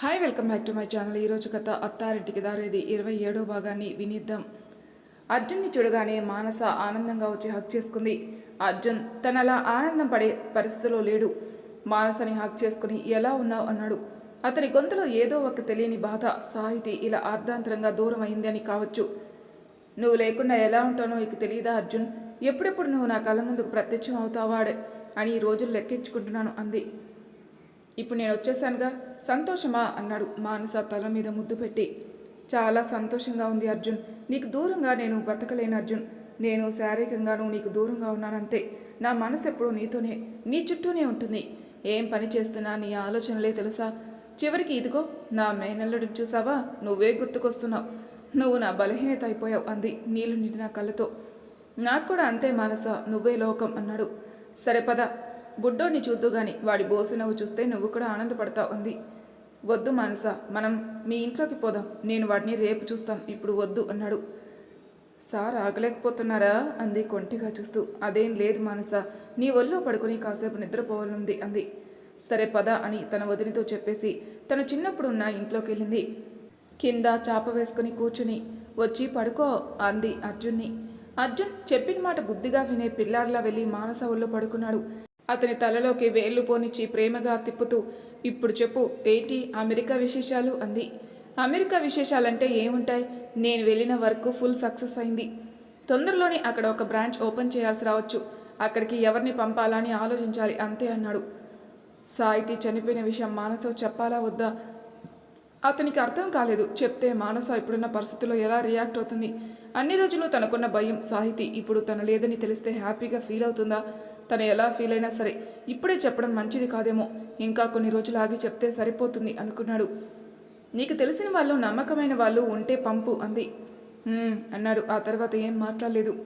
Hi welcome back to my channel. ఈరోజు కథ అత్తారింటికి దారేది. ఇరవై ఏడో భాగాన్ని వినిద్దాం. అర్జున్ని చూడగానే మానస ఆనందంగా వచ్చి హక్ చేసుకుంది. అర్జున్ తనలా ఆనందం పడే పరిస్థితిలో లేడు. మానసని హక్ చేసుకుని ఎలా ఉన్నావు? అన్నాడు. అతని గొంతులో ఏదో ఒక తెలియని బాధ సాహితి ఇలా అర్ధాంతరంగా దూరం అయింది అని కావచ్చు. నువ్వు లేకుండా ఎలా ఉంటానో నీకు తెలియదా అర్జున్? ఎప్పుడెప్పుడు నువ్వు నా కళ్ళ ముందుకు ప్రత్యక్షం అవుతావాడే అని ఈ రోజులు లెక్కించుకుంటున్నాను అంది. ఇప్పుడు నేను వచ్చేసానుగా. సంతోషమా? అన్నాడు మానస తల మీద ముద్దు పెట్టి. చాలా సంతోషంగా ఉంది అర్జున్. నీకు దూరంగా నేను బతకలేను అర్జున్. నేను శారీరకంగానూ నీకు దూరంగా ఉన్నానంతే. నా మనసు ఎప్పుడూ నీతోనే నీ చుట్టూనే ఉంటుంది. ఏం పని చేస్తున్నా నీ ఆలోచనలే తెలుసా? చివరికి ఇదిగో నా మేనల్లుడిని చూసావా? నువ్వే గుర్తుకొస్తున్నావు. నువ్వు నా బలహీనత అయిపోయావు అంది నీళ్ళు నిండిన కళ్ళతో. నాకు కూడా అంతే మానస నువ్వే లోకం అన్నాడు. సరే పద బుడ్డోడిని చూద్దు గాని వాడి బోసు నవ్వు చూస్తే నువ్వు కూడా ఆనందపడతావు అంది. వద్దు మానస మనం మీ ఇంట్లోకి పోదాం. నేను వాడిని రేపు చూస్తాం. ఇప్పుడు వద్దు అన్నాడు. సార్ ఆగలేకపోతున్నారా? అంది కొంటిగా చూస్తూ. అదేం లేదు మానస నీ ఒళ్ళో పడుకుని కాసేపు నిద్రపోవాలనుంది అంది. సరే పద అని తన వదినితో చెప్పేసి తను చిన్నప్పుడు ఉన్న ఇంట్లోకి వెళ్ళింది కింద చాప వేసుకుని కూర్చుని వచ్చి పడుకో అంది అర్జున్ని. అర్జున్ చెప్పిన మాట బుద్ధిగా వినే పిల్లాడిలా వెళ్ళి మానస ఒళ్ళో పడుకున్నాడు. అతని తలలోకి వేళ్ళు పోనిచ్చి ప్రేమగా తిప్పుతూ ఇప్పుడు చెప్పు ఏంటి అమెరికా విశేషాలు? అంది. అమెరికా విశేషాలంటే ఏముంటాయి? నేను వెళ్ళిన వర్క్ ఫుల్ సక్సెస్ అయింది. తొందరలోనే అక్కడ ఒక బ్రాంచ్ ఓపెన్ చేయాల్సి రావచ్చు. అక్కడికి ఎవరిని పంపాలని ఆలోచించాలి అంతే అన్నాడు. సాహితీ చనిపోయిన విషయం మానసో చెప్పాలా వద్దా? అతనికి అర్థం కాలేదు. చెప్తే మానస ఇప్పుడున్న పరిస్థితుల్లో ఎలా రియాక్ట్ అవుతుంది? అన్ని రోజులు తనకున్న భయం సాహితీ ఇప్పుడు తన లేదని తెలిస్తే హ్యాపీగా ఫీల్ అవుతుందా? తను ఎలా ఫీల్ అయినా సరే ఇప్పుడే చెప్పడం మంచిది కాదేమో. ఇంకా కొన్ని రోజులు ఆగి చెప్తే సరిపోతుంది అనుకున్నాడు. నీకు తెలిసిన వాళ్ళు నమ్మకమైన వాళ్ళు ఉంటే పంపు అంది. అన్నాడు. ఆ తర్వాత ఏం మాట్లాడలేదు.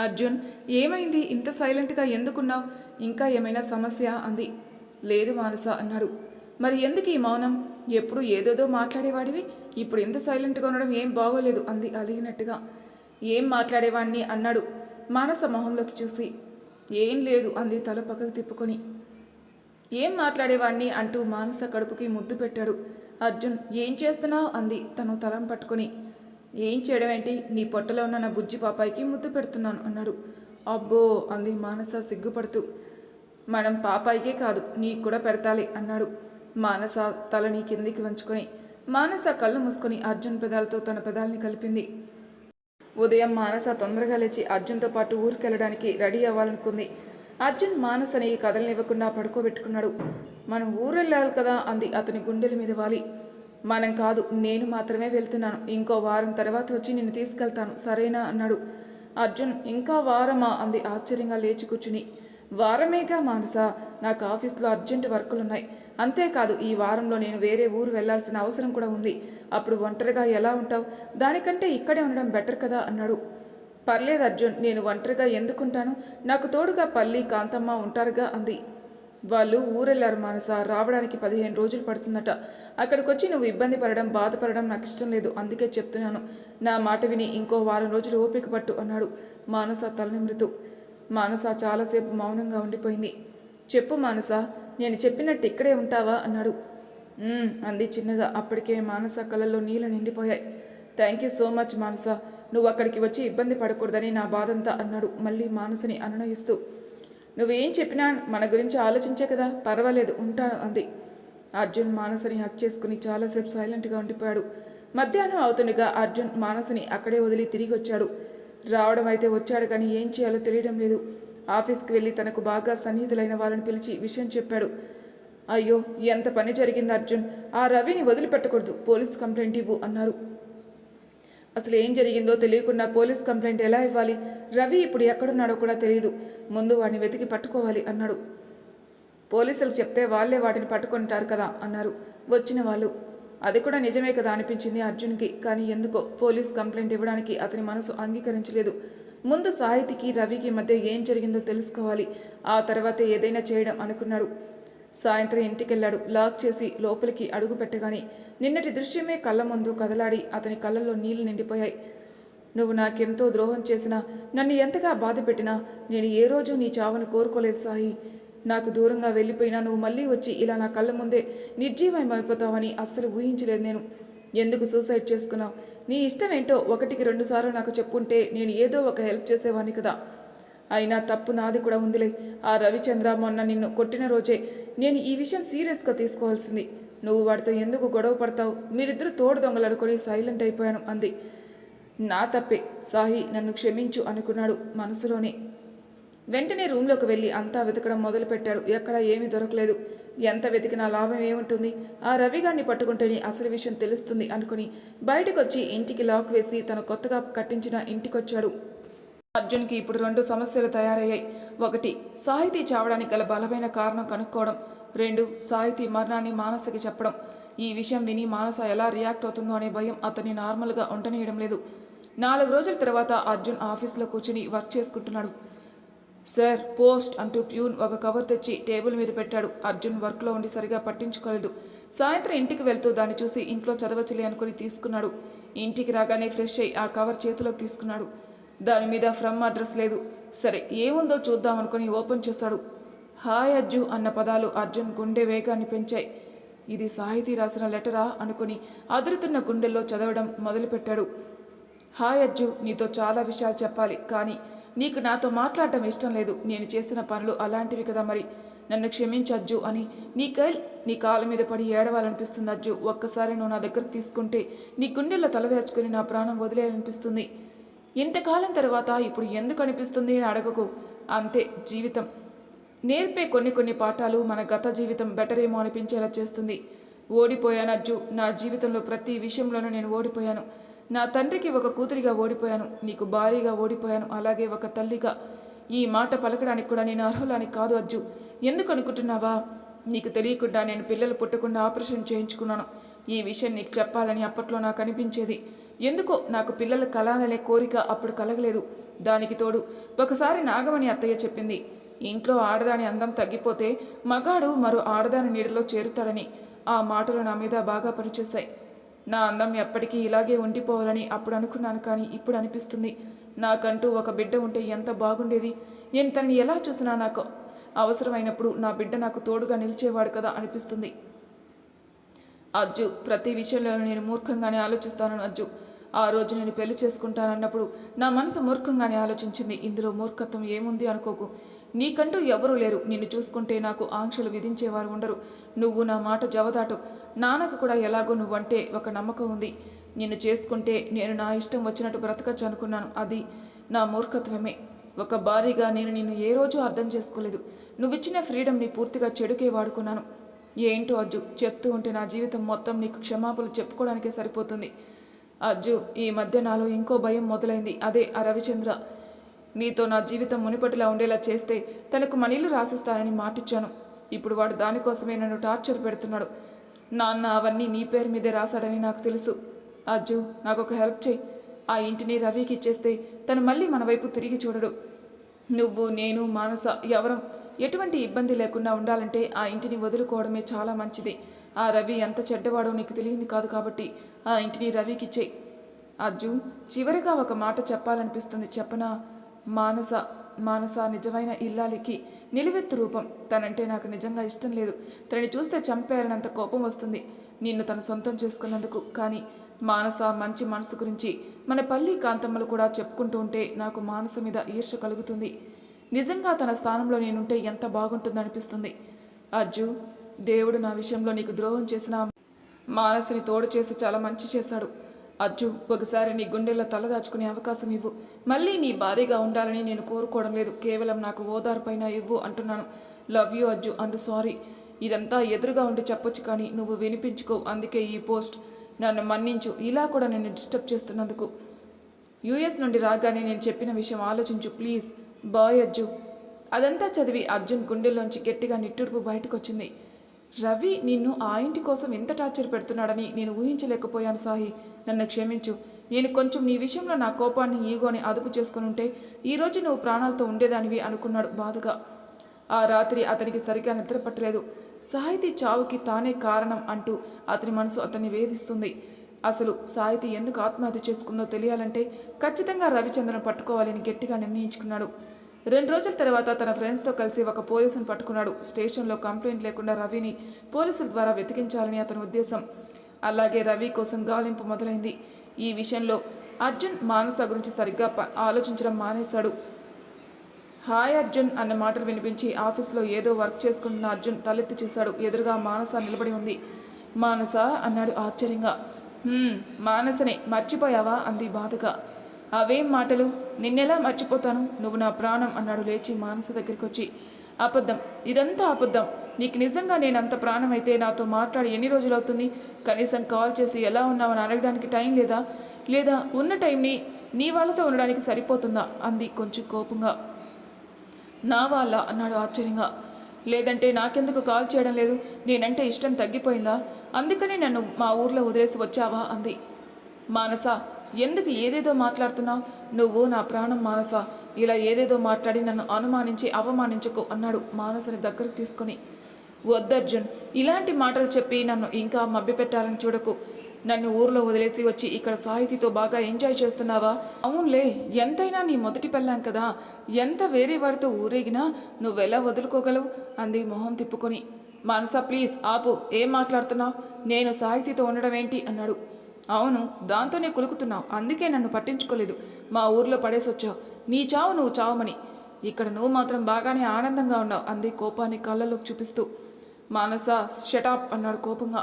అర్జున్ ఏమైంది? ఇంత సైలెంట్గా ఎందుకున్నావు? ఇంకా ఏమైనా సమస్య? అంది. లేదు మానస అన్నాడు. మరి ఎందుకు ఈ మౌనం? ఎప్పుడు ఏదేదో మాట్లాడేవాడివి. ఇప్పుడు ఇంత సైలెంట్గా ఉండడం ఏం బాగోలేదు అంది అలిగినట్టుగా. ఏం మాట్లాడేవాడిని అన్నాడు మానస మొహంలోకి చూసి. ఏం లేదు అంది తల పక్కకు తిప్పుకొని. ఏం మాట్లాడేవాణ్ణి అంటూ మానస కడుపుకి ముద్దు పెట్టాడు. అర్జున్ ఏం చేస్తున్నావు? అంది తను తలం పట్టుకొని. ఏం చేయడం ఏంటి? నీ పొట్టలో ఉన్న నా బుజ్జి పాపాయికి ముద్దు పెడుతున్నాను అన్నాడు. అబ్బో అంది మానస సిగ్గుపడుతూ. మనం పాపాయికే కాదు నీకు కూడా పెడతాలి అన్నాడు. మానస తలని కిందికి వంచుకొని. మానస కళ్ళు మూసుకొని అర్జున్ పెదాలతో తన పెదాల్ని కలిపింది. ఉదయం మానస తొందరగా లేచి అర్జున్తో పాటు ఊరికెళ్ళడానికి రెడీ అవ్వాలనుకుంది. అర్జున్ మానసని కదలనివ్వకుండా పడుకోబెట్టుకున్నాడు. మనం ఊరెళ్ళాలి కదా అంది అతని గుండెల మీద వాలి. మనం కాదు నేను మాత్రమే వెళ్తున్నాను. ఇంకో వారం తర్వాత వచ్చి నిన్ను తీసుకెళ్తాను సరేనా? అన్నాడు. అర్జున్ ఇంకా వారమా? అంది ఆశ్చర్యంగా లేచి కూర్చుని. వారమేగా మానస నాకు ఆఫీస్లో అర్జెంట్ వర్కులు ఉన్నాయి అంతేకాదు ఈ వారంలో నేను వేరే ఊరు వెళ్ళాల్సిన అవసరం కూడా ఉంది. అప్పుడు ఒంటరిగా ఎలా ఉంటావు? దానికంటే ఇక్కడే ఉండడం బెటర్ కదా అన్నాడు. పర్లేదు అర్జున్ నేను ఒంటరిగా ఎందుకుంటాను? నాకు తోడుగా పల్లి కాంతమ్మ ఉంటారుగా అంది. వాళ్ళు ఊరెళ్ళారు మానస రావడానికి పదిహేను రోజులు పడుతుందట. అక్కడికి వచ్చి నువ్వు ఇబ్బంది పడడం బాధపడడం నాకు ఇష్టం లేదు అందుకే చెప్తున్నాను. నా మాట విని ఇంకో వారం రోజులు ఓపిక పట్టు అన్నాడు మానస తలనిమృతు మానస చాలాసేపు మౌనంగా ఉండిపోయింది. చెప్పు మానస నేను చెప్పినట్టు ఇక్కడే ఉంటావా? అన్నాడు. అంది చిన్నగా. అప్పటికే మానస కళ్ళల్లో నీళ్ళు నిండిపోయాయి. Thank you so much Manasa. నువ్వు అక్కడికి వచ్చి ఇబ్బంది పడకూడదని నా బాధంతా అన్నాడు మళ్ళీ మానసని అనునయిస్తూ. నువ్వేం చెప్పినా మన గురించి ఆలోచించే కదా? పర్వాలేదు ఉంటాను అంది. అర్జున్ మానసని హక్ చేసుకుని చాలాసేపు సైలెంట్గా ఉండిపోయాడు. మధ్యాహ్నం అవుతుండగా అర్జున్ మానసని అక్కడే వదిలి తిరిగి వచ్చాడు. రావడం అయితే వచ్చాడు కానీ ఏం చేయాలో తెలియడం లేదు. ఆఫీస్కి వెళ్ళి తనకు బాగా సన్నిహితులైన వాళ్ళని పిలిచి విషయం చెప్పాడు. అయ్యో ఎంత పని జరిగింది అర్జున్? ఆ రవిని వదిలిపెట్టకూడదు. పోలీస్ కంప్లైంట్ ఇవ్వు అన్నారు. అసలు ఏం జరిగిందో తెలియకుండా పోలీస్ కంప్లైంట్ ఎలా ఇవ్వాలి? రవి ఇప్పుడు ఎక్కడున్నాడో కూడా తెలియదు. ముందు వాడిని వెతికి పట్టుకోవాలి అన్నాడు. పోలీసులకు చెప్తే వాళ్ళే వాటిని పట్టుకుంటారు కదా అన్నారు. వచ్చిన వాళ్ళు. అది కూడా నిజమే కదా అనిపించింది అర్జున్కి. కానీ ఎందుకో పోలీస్ కంప్లైంట్ ఇవ్వడానికి అతని మనసు అంగీకరించలేదు. ముందు సాహితికి రవికి మధ్య ఏం జరిగిందో తెలుసుకోవాలి. ఆ తర్వాత ఏదైనా చేయడం అనుకున్నాడు. సాయంత్రం ఇంటికెళ్ళాడు. లాక్ చేసి లోపలికి అడుగు పెట్టగానే నిన్నటి దృశ్యమే కళ్ళ ముందు కదలాడి అతని కళ్ళల్లో నీళ్ళు నిండిపోయాయి. నువ్వు నాకెంతో ద్రోహం చేసినా నన్ను ఎంతగా బాధ పెట్టినా నేను ఏ రోజు నీ చావును కోరుకోలేదు సాయి. నాకు దూరంగా వెళ్ళిపోయినా నువ్వు మళ్ళీ వచ్చి ఇలా నా కళ్ళ ముందే నిర్జీవమైపోతావని అస్సలు ఊహించలేదు నేను. ఎందుకు సూసైడ్ చేసుకున్నావు? నీ ఇష్టం ఏంటో ఒకటికి రెండుసార్లు నాకు చెప్పుంటే నేను ఏదో ఒక హెల్ప్ చేసేవాడిని కదా. అయినా తప్పు నాది కూడా ఉందిలే. ఆ రవిచంద్ర మొన్న నిన్ను కొట్టిన రోజే నేను ఈ విషయం సీరియస్గా తీసుకోవాల్సింది. నువ్వు వాడితో ఎందుకు గొడవ పడతావు? మీరిద్దరూ తోడు దొంగలు అనుకుని సైలెంట్ అయిపోయాను అంది. నా తప్పే. సాహి నన్ను క్షమించు అనుకున్నాడు మనసులోనే. వెంటనే రూమ్లోకి వెళ్ళి అంతా వెతకడం మొదలుపెట్టాడు. ఎక్కడా ఏమీ దొరకలేదు. ఎంత వెతికినా లాభం ఏముంటుంది? ఆ రవిగాన్ని పట్టుకుంటేనే అసలు విషయం తెలుస్తుంది అనుకుని బయటకు వచ్చి ఇంటికి లాక్ వేసి తను కొత్తగా కట్టించిన ఇంటికొచ్చాడు. అర్జున్కి ఇప్పుడు రెండు సమస్యలు తయారయ్యాయి. ఒకటి సాహితీ చావడానికి గల బలమైన కారణం కనుక్కోవడం. రెండు సాహితీ మరణాన్ని మానసకి చెప్పడం. ఈ విషయం విని మానస ఎలా రియాక్ట్ అవుతుందో అనే భయం అతన్ని నార్మల్గా ఉండనీయడం లేదు. నాలుగు రోజుల తర్వాత అర్జున్ ఆఫీస్లో కూర్చుని వర్క్ చేసుకుంటున్నాడు. సార్ పోస్ట్ అంటూ ప్యూన్ ఒక కవర్ తెచ్చి టేబుల్ మీద పెట్టాడు. అర్జున్ వర్క్లో ఉండి సరిగా పట్టించుకోలేదు. సాయంత్రం ఇంటికి వెళ్తూ దాన్ని చూసి ఇంట్లో చదవచ్చులే అనుకుని తీసుకున్నాడు. ఇంటికి రాగానే ఫ్రెష్ అయ్యి ఆ కవర్ చేతిలోకి తీసుకున్నాడు. దాని మీద ఫ్రమ్ అడ్రస్ లేదు. సరే ఏముందో చూద్దాం అనుకుని ఓపెన్ చేశాడు. హాయ్ అజ్జు అన్న పదాలు అర్జున్ గుండె వేగాన్ని పెంచాయి. ఇది సాహితీ రాసిన లెటరా అనుకుని అదురుతున్న గుండెల్లో చదవడం మొదలుపెట్టాడు. హాయ్ అజ్జు నీతో చాలా విషయాలు చెప్పాలి. కానీ నీకు నాతో మాట్లాడటం ఇష్టం లేదు. నేను చేసిన పనులు అలాంటివి కదా మరి. నన్ను క్షమించజ్జు అని నీ కైల్ నీ కాళ్ళ మీద పడి ఏడవాలనిపిస్తుంది అజ్జు. ఒక్కసారి నువ్వు నా దగ్గరకు తీసుకుంటే నీ గుండెల్లో తలదాచుకుని నా ప్రాణం వదిలేయాలనిపిస్తుంది. ఇంతకాలం తర్వాత ఇప్పుడు ఎందుకు అనిపిస్తుంది అని అడగకు. అంతే జీవితం. నేర్పే కొన్ని కొన్ని పాఠాలు మన గత జీవితం బెటర్ ఏమో అనిపించేలా చేస్తుంది. ఓడిపోయాను అజ్జు. నా జీవితంలో ప్రతి విషయంలోనూ నేను ఓడిపోయాను. నా తండ్రికి ఒక కూతురిగా ఓడిపోయాను నీకు భారీగా ఓడిపోయాను అలాగే ఒక తల్లిగా. ఈ మాట పలకడానికి కూడా నేను అర్హులని కాదు అజ్జు. ఎందుకు అనుకుంటున్నావా? నీకు తెలియకుండా నేను పిల్లలు పుట్టకుండా ఆపరేషన్ చేయించుకున్నాను. ఈ విషయం నీకు చెప్పాలని అప్పట్లో నాకు అనిపించేది. ఎందుకో నాకు పిల్లలు కలాలనే కోరిక అప్పుడు కలగలేదు. దానికి తోడు ఒకసారి నాగమణి అత్తయ్య చెప్పింది ఇంట్లో ఆడదాని అందం తగ్గిపోతే మగాడు మరో ఆడదాని నీడలో చేరుతాడని. ఆ మాటలు నా మీద బాగా పనిచేశాయి. నా అందం ఎప్పటికీ ఇలాగే ఉండిపోవాలని అప్పుడు అనుకున్నాను కానీ ఇప్పుడు అనిపిస్తుంది. నాకంటూ ఒక బిడ్డ ఉంటే ఎంత బాగుండేది. నేను తనని ఎలా చూసినా నాకు అవసరమైనప్పుడు నా బిడ్డ నాకు తోడుగా నిలిచేవాడు కదా అనిపిస్తుంది. అజ్జు ప్రతి విషయంలోనూ నేను మూర్ఖంగానే ఆలోచిస్తాను అజ్జు. ఆ రోజు నేను పెళ్ళి చేసుకుంటానన్నప్పుడు నా మనసు మూర్ఖంగానే ఆలోచించింది. ఇందులో మూర్ఖత్వం ఏముంది అనుకోకు. నీకంటూ ఎవరూ లేరు. నిన్ను చూసుకుంటే నాకు ఆంక్షలు విధించేవారు ఉండరు. నువ్వు నా మాట జవదాటు. నాన్నకు కూడా ఎలాగో నువ్వంటే ఒక నమ్మకం ఉంది. నిన్ను చేసుకుంటే నేను నా ఇష్టం వచ్చినట్టు బ్రతకచ్చు అనుకున్నాను. అది నా మూర్ఖత్వమే. ఒక భారీగా నేను నిన్ను ఏ రోజు అర్థం చేసుకోలేదు. నువ్విచ్చిన ఫ్రీడమ్ని పూర్తిగా చెడుకే వాడుకున్నాను. ఏంటో అజ్జు చెప్తూ ఉంటే నా జీవితం మొత్తం నీకు క్షమాపణలు చెప్పుకోవడానికే సరిపోతుంది. అజ్జు ఈ మధ్య నాలో ఇంకో భయం మొదలైంది. అదే ఆ రవిచంద్ర. నీతో నా జీవితం మునిపటిలా ఉండేలా చేస్తే తనకు మనీలు రాసిస్తానని మాటిచ్చాను. ఇప్పుడు వాడు దానికోసమే నన్ను టార్చర్ పెడుతున్నాడు. నాన్న అవన్నీ నీ పేరు మీదే రాశాడని నాకు తెలుసు. అజ్జు నాకు ఒక హెల్ప్ చేయి. ఆ ఇంటిని రవికి ఇచ్చేస్తే తను మళ్ళీ మన వైపు తిరిగి చూడడు. నువ్వు నేను మానస ఎవరం ఎటువంటి ఇబ్బంది లేకుండా ఉండాలంటే ఆ ఇంటిని వదులుకోవడమే చాలా మంచిది. ఆ రవి ఎంత చెడ్డవాడో నీకు తెలియంది కాదు కాబట్టి ఆ ఇంటిని రవికి ఇచ్చేయి. అజ్జు చివరిగా ఒక మాట చెప్పాలనిపిస్తుంది చెప్పనా? మానస మానస నిజమైన ఇల్లాలికి నిలువెత్తు రూపం. తనంటే నాకు నిజంగా ఇష్టం లేదు. తనని చూస్తే చంపేయాలనంత కోపం వస్తుంది. నిన్ను తన సొంతం చేసుకున్నందుకు. కానీ మానస మంచి మనసు గురించి మన పల్లి కాంతమ్మలు కూడా చెప్పుకుంటూ ఉంటే నాకు మానస మీద ఈర్ష కలుగుతుంది. నిజంగా తన స్థానంలో నేనుంటే ఎంత బాగుంటుందనిపిస్తుంది అర్జు అజ్జు దేవుడు నా విషయంలో నీకు ద్రోహం చేసిన మానసిని తోడు చేసి చాలా మంచి చేశాడు. అజ్జు ఒకసారి నీ గుండెల్లో తలదాచుకునే అవకాశం ఇవ్వు. మళ్ళీ నీ భారీగా ఉండాలని నేను కోరుకోవడం లేదు. కేవలం నాకు ఓదార్పైన ఇవ్వు అంటున్నాను. Love you Ajju and sorry. ఇదంతా ఎదురుగా ఉండి చెప్పొచ్చు కానీ నువ్వు వినిపించుకో. అందుకే ఈ పోస్ట్ నన్ను మన్నించు. ఇలా కూడా నేను డిస్టర్బ్ చేస్తున్నందుకు. యుఎస్ నుండి రాగానే నేను చెప్పిన విషయం ఆలోచించు ప్లీజ్. బాయ్ అజ్జు. అదంతా చదివి అర్జున్ గుండెల్లోంచి గట్టిగా నిట్టూర్పు బయటకొచ్చింది. రవి నిన్ను ఆ ఇంటి కోసం ఎంత టార్చర్ పెడుతున్నాడని నేను ఊహించలేకపోయాను సాహి. నన్ను క్షమించు. నేను కొంచెం నీ విషయంలో నా కోపాన్ని ఈగోని అదుపు చేసుకుని ఉంటే ఈరోజు నువ్వు ప్రాణాలతో ఉండేదానివి అనుకున్నాడు బాధగా. ఆ రాత్రి అతనికి సరిగ్గా నిద్రపట్టలేదు సాహితీ చావుకి తానే కారణం అంటూ అతని మనసు అతన్ని వేధిస్తుంది. అసలు సాహితీ ఎందుకు ఆత్మహత్య చేసుకుందో తెలియాలంటే ఖచ్చితంగా రవిచంద్రను పట్టుకోవాలని గట్టిగా నిర్ణయించుకున్నాడు. రెండు రోజుల తర్వాత తన ఫ్రెండ్స్తో కలిసి ఒక పోలీసును పట్టుకున్నాడు. స్టేషన్లో కంప్లైంట్ లేకుండా రవిని పోలీసుల ద్వారా వెతికించాలని అతని ఉద్దేశం. అలాగే రవి కోసం గాలింపు మొదలైంది. ఈ విషయంలో అర్జున్ మానస గురించి సరిగ్గా ప- ఆలోచించడం మానేశాడు. హాయ్ అర్జున్ అన్న మాటలు వినిపించి ఆఫీస్లో ఏదో వర్క్ చేసుకుంటున్న అర్జున్ తలెత్తి చూశాడు. ఎదురుగా మానస నిలబడి ఉంది. మానస అన్నాడు ఆశ్చర్యంగా. మానసనే మర్చిపోయావా? అంది బాధగా. అవేం మాటలు? నిన్నెలా మర్చిపోతాను? నువ్వు నా ప్రాణం అన్నాడు లేచి మానస దగ్గరికి వచ్చి అబద్ధం. ఇదంతా అబద్ధం. నీకు నిజంగా నేను అంత ప్రాణం అయితే నాతో మాట్లాడి ఎన్ని రోజులు అవుతుంది కనీసం కాల్ చేసి ఎలా ఉన్నావని అడగడానికి టైం లేదా? లేదా ఉన్న టైంని నీ వాళ్ళతో ఉండడానికి సరిపోతుందా? అంది కొంచెం కోపంగా. నా వాళ్ళ అన్నాడు ఆశ్చర్యంగా. లేదంటే నాకెందుకు కాల్ చేయడం లేదు? నేనంటే ఇష్టం తగ్గిపోయిందా? అందుకనే నన్ను మా ఊర్లో వదిలేసి వచ్చావా? అంది. మానస ఎందుకు ఏదేదో మాట్లాడుతున్నావు? నువ్వు నా ప్రాణం మానస. ఇలా ఏదేదో మాట్లాడి నన్ను అనుమానించి అవమానించకు అన్నాడు మానసని దగ్గరకు తీసుకొని. వద్దర్జున్ ఇలాంటి మాటలు చెప్పి నన్ను ఇంకా మభ్యపెట్టాలని చూడకు. నన్ను ఊర్లో వదిలేసి వచ్చి ఇక్కడ సాహితీతో బాగా ఎంజాయ్ చేస్తున్నావా? అవునులే ఎంతైనా నీ మొదటి పెళ్ళాం కదా. ఎంత వేరే వాడితో ఊరేగినా నువ్వెలా వదులుకోగలవు? అంది మొహం తిప్పుకొని. మానస ప్లీజ్ ఆపు. ఏం మాట్లాడుతున్నావు? నేను సాహితీతో ఉండడం ఏంటి? అన్నాడు. అవును దాంతోనే కులుకుతున్నావు. అందుకే నన్ను పట్టించుకోలేదు. మా ఊర్లో పడేసి వచ్చావు నీ చావు నువ్వు చావమని. ఇక్కడ నువ్వు మాత్రం బాగానే ఆనందంగా ఉన్నావు అంది కోపాన్ని కళ్ళలోకి చూపిస్తూ. మానస షటాప్ అన్నాడు కోపంగా.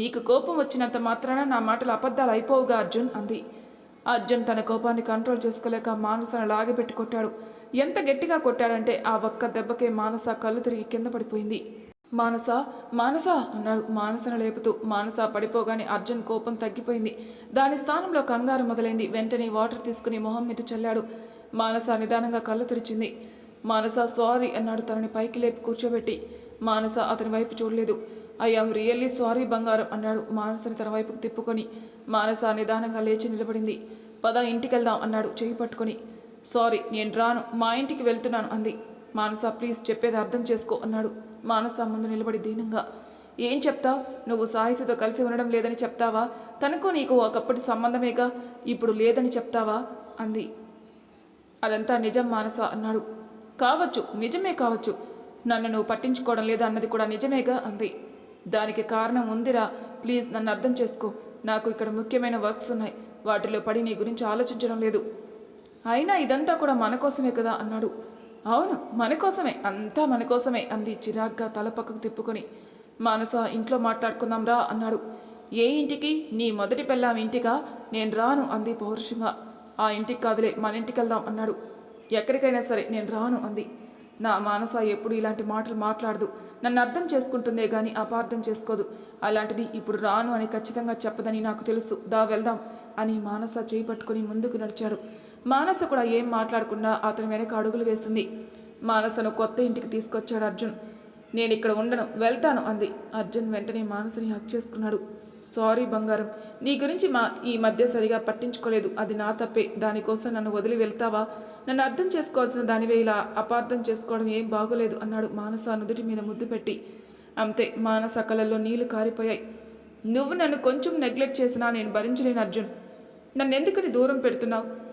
నీకు కోపం వచ్చినంత మాత్రాన నా మాటలు అబద్ధాలు అయిపోవుగా అర్జున్ అంది. అర్జున్ తన కోపాన్ని కంట్రోల్ చేసుకోలేక మానసను లాగిపెట్టి కొట్టాడు. ఎంత గట్టిగా కొట్టాడంటే ఆ ఒక్క దెబ్బకే మానస కళ్ళు తిరిగి కింద పడిపోయింది. మానస మానస అన్నాడు. మానసను లేపుతూ మానస పడిపోగానే అర్జున్ కోపం తగ్గిపోయింది. దాని స్థానంలో కంగారు మొదలైంది. వెంటనే వాటర్ తీసుకుని మొహం మీద చల్లాడు. మానస నిదానంగా కళ్ళు తెరిచింది. మానస సారీ అన్నాడు తనని పైకి లేపి కూర్చోబెట్టి. మానస అతని వైపు చూడలేదు. ఐఆమ్ రియల్లీ సారీ బంగారం అన్నాడు మానసని తన వైపుకు తిప్పుకొని. మానస నిదానంగా లేచి నిలబడింది. పద ఇంటికెళ్దాం అన్నాడు చేయి పట్టుకొని. సారీ నేను రాను. మా ఇంటికి వెళ్తున్నాను అంది. మానస ప్లీజ్ చెప్పేది అర్థం చేసుకో అన్నాడు. మానస ముందు నిలబడి దీనంగా ఏం చెప్తావు? నువ్వు సాహిత్యతో కలిసి ఉండడం లేదని చెప్తావా? తనకు నీకు ఒకప్పటి సంబంధమేగా? ఇప్పుడు లేదని చెప్తావా? అంది. అదంతా నిజం మానస అన్నాడు. కావచ్చు నిజమే కావచ్చు. నన్ను నువ్వు పట్టించుకోవడం లేదా అన్నది కూడా నిజమేగా? అంది. దానికి కారణం ఉందిరా. ప్లీజ్ నన్ను అర్థం చేసుకో. నాకు ఇక్కడ ముఖ్యమైన వర్క్స్ ఉన్నాయి. వాటిలో పడి నీ గురించి ఆలోచించడం లేదు. అయినా ఇదంతా కూడా మన కోసమే కదా? అన్నాడు. అవును మన కోసమే. అంతా మన కోసమే అంది చిరాగ్గా తల పక్కకు తిప్పుకొని. మానస ఇంట్లో మాట్లాడుకుందాం రా అన్నాడు. ఏ ఇంటికి? నీ మొదటి పెళ్ళాం ఇంటికా? నేను రాను అంది పౌరుషంగా. ఆ ఇంటికి కాదులే మన ఇంటికి వెళ్దాం అన్నాడు. ఎక్కడికైనా సరే నేను రాను అంది. నా మానస ఎప్పుడు ఇలాంటి మాటలు మాట్లాడదు. నన్ను అర్థం చేసుకుంటుందే కానీ అపార్థం చేసుకోదు. అలాంటిది ఇప్పుడు రాను అని ఖచ్చితంగా చెప్పదని నాకు తెలుసు. దా వెళ్దాం అని మానస చేయి ముందుకు నడిచాడు. మానస కూడా ఏం మాట్లాడకుండా అతని వెనక అడుగులు వేసింది. మానసను కొత్త ఇంటికి తీసుకొచ్చాడు అర్జున్. నేను ఇక్కడ ఉండను వెళ్తాను అంది. అర్జున్ వెంటనే మానసని హక్ చేసుకున్నాడు. సారీ బంగారం నీ గురించి మా ఈ మధ్య సరిగా పట్టించుకోలేదు. అది నా తప్పే. దానికోసం నన్ను వదిలి వెళ్తావా? నన్ను అర్థం చేసుకోవాల్సిన దానివే ఇలా అపార్థం చేసుకోవడం ఏం బాగోలేదు అన్నాడు మానస నుదుటి మీద ముద్దు పెట్టి. అంతే మానస కళ్ళల్లో నీళ్ళు కారిపోయాయి. నువ్వు నన్ను కొంచెం నెగ్లెక్ట్ చేసినా నేను భరించలేను అర్జున్. నన్ను ఎందుకని దూరం పెడుతున్నావు?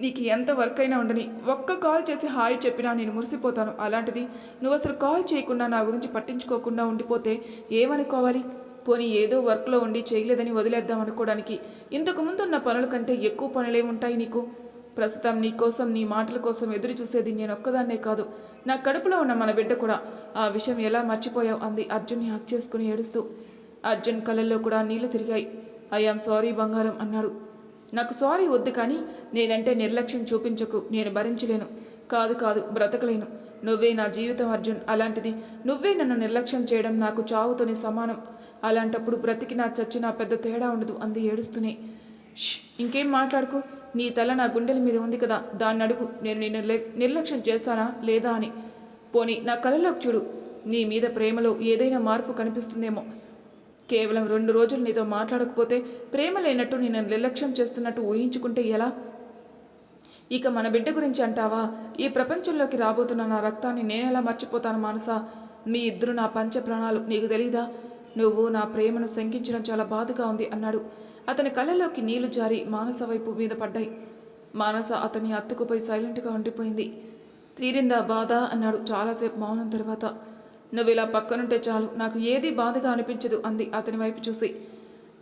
నీకు ఎంత వర్క్ అయినా ఉండని ఒక్క కాల్ చేసి హాయ్ చెప్పినా నేను మురిసిపోతాను. అలాంటిది నువ్వు అసలు కాల్ చేయకుండా నా గురించి పట్టించుకోకుండా ఉండిపోతే ఏమనుకోవాలి? పోనీ ఏదో వర్క్లో ఉండి చేయలేదని వదిలేద్దాం అనుకోవడానికి ఇంతకు ముందు ఉన్న పనుల కంటే ఎక్కువ పనులే ఉంటాయి నీకు. ప్రస్తుతం నీ కోసం నీ మాటల కోసం ఎదురు చూసేది నేను ఒక్కదాన్నే కాదు. నా కడుపులో ఉన్న మన బిడ్డ కూడా ఆ విషయం ఎలా మర్చిపోయావు అంది అర్జున్ని హక్ చేసుకుని ఏడుస్తూ. అర్జున్ కళ్ళల్లో కూడా నీళ్ళు తిరిగాయి. ఐఆమ్ సారీ బంగారం అన్నాడు. నాకు సారీ వద్దు కానీ నేనంటే నిర్లక్ష్యం చూపించకు నేను భరించలేను. కాదు కాదు బ్రతకలేను. నువ్వే నా జీవితం అర్జున్. అలాంటిది నువ్వే నన్ను నిర్లక్ష్యం చేయడం నాకు చావుతోనే సమానం. అలాంటప్పుడు బ్రతికి నా చచ్చి నా పెద్ద తేడా ఉండదు అంది ఏడుస్తూనే. "ష్, ఇంకేం మాట్లాడుకు? నీ తల నా గుండెల మీద ఉంది కదా దాన్ని అడుగు. నేను నిన్ను నిర్లక్ష్యం చేస్తానా లేదా అని. పోనీ నా కళలోకి చూడు. నీ మీద ప్రేమలో ఏదైనా మార్పు కనిపిస్తుందేమో. కేవలం రెండు రోజులు నీతో మాట్లాడకపోతే ప్రేమ లేనట్టు నేను నిర్లక్ష్యం చేస్తున్నట్టు ఊహించుకుంటే ఎలా? ఇక మన బిడ్డ గురించి అంటావా? ఈ ప్రపంచంలోకి రాబోతున్న నా రక్తాన్ని నేనెలా మర్చిపోతాను మానస? మీ ఇద్దరు నా పంచ ప్రాణాలు నీకు తెలీదా? నువ్వు నా ప్రేమను శంకించడం చాలా బాధగా ఉంది అన్నాడు. అతని కళ్ళలోకి నీళ్ళు జారి మానస వైపు మీద పడ్డాయి. మానస అతని అత్తుకుపోయి సైలెంట్గా ఉండిపోయింది. తీరిందా బాధ? అన్నాడు చాలాసేపు మౌనం తర్వాత. నువ్వు ఇలా పక్కనుంటే చాలు నాకు ఏది బాధగా అనిపించదు అంది అతని వైపు చూసి.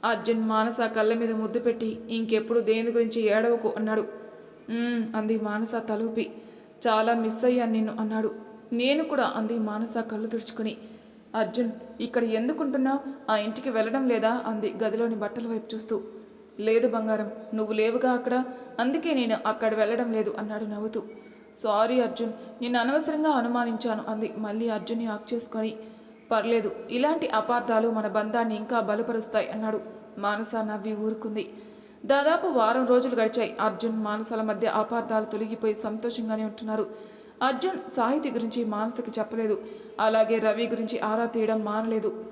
అర్జున్ మానస కళ్ళ మీద ముద్దు పెట్టి ఇంకెప్పుడు దేని గురించి ఏడవకు అన్నాడు. అంది మానస తలూపి. చాలా మిస్ అయ్యాను నిన్ను అన్నాడు. నేను కూడా అంది మానస కళ్ళు తుడుచుకుని. అర్జున్ ఇక్కడ ఎందుకుంటున్నావు? ఆ ఇంటికి వెళ్ళడం లేదా? అంది గదిలోని బట్టల వైపు చూస్తూ. లేదు బంగారం నువ్వు లేవుగా అక్కడ అందుకే నేను అక్కడ వెళ్ళడం లేదు అన్నాడు నవ్వుతూ. సారీ అర్జున్ నిన్ను అనవసరంగా అనుమానించాను అంది. మళ్ళీ అర్జున్ని ఆక్ చేసుకొని పర్లేదు ఇలాంటి అపార్థాలు మన బంధాన్ని ఇంకా బలపరుస్తాయి అన్నాడు. మానస నవ్వి ఊరుకుంది. దాదాపు వారం రోజులు గడిచాయి. అర్జున్ మానసాల మధ్య అపార్థాలు తొలగిపోయి సంతోషంగానే ఉంటున్నారు. అర్జున్ సాహితీ గురించి మానసకి చెప్పలేదు. అలాగే రవి గురించి ఆరా తీయడం మానలేదు.